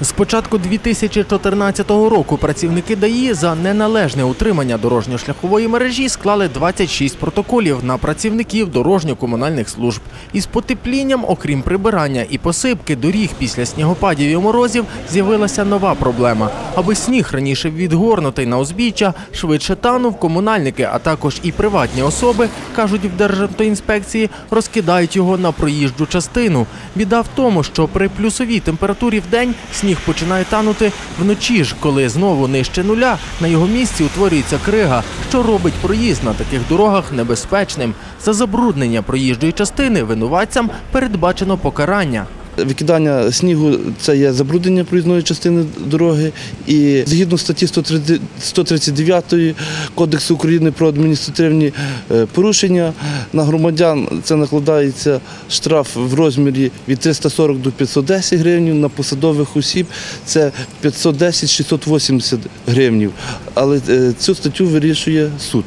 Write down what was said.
З початку 2014 року працівники ДАІ за неналежне утримання дорожньо-шляхової мережі склали 26 протоколів на працівників дорожньо-комунальних служб. Із потеплінням, окрім прибирання і посипки доріг після снігопадів і морозів, з'явилася нова проблема. Аби сніг раніше відгорнутий на узбіччя, швидше танув, комунальники, а також і приватні особи, кажуть в Державтоінспекції, розкидають його на проїжджу частину. Біда в тому, що при плюсовій температурі в день сніг починає танути вночі ж, коли знову нижче нуля на його місці утворюється крига, що робить проїзд на таких дорогах небезпечним. За забруднення проїжджої частини винуватцям передбачено покарання. Викидання снігу це є забруднення проїзної частини дороги. І згідно статті 139 Кодексу України про адміністративні е, порушення на громадян це накладається штраф в розмірі від 340 до 510 гривень, на посадових осіб це 510-680 гривень. Але е, цю статтю вирішує суд.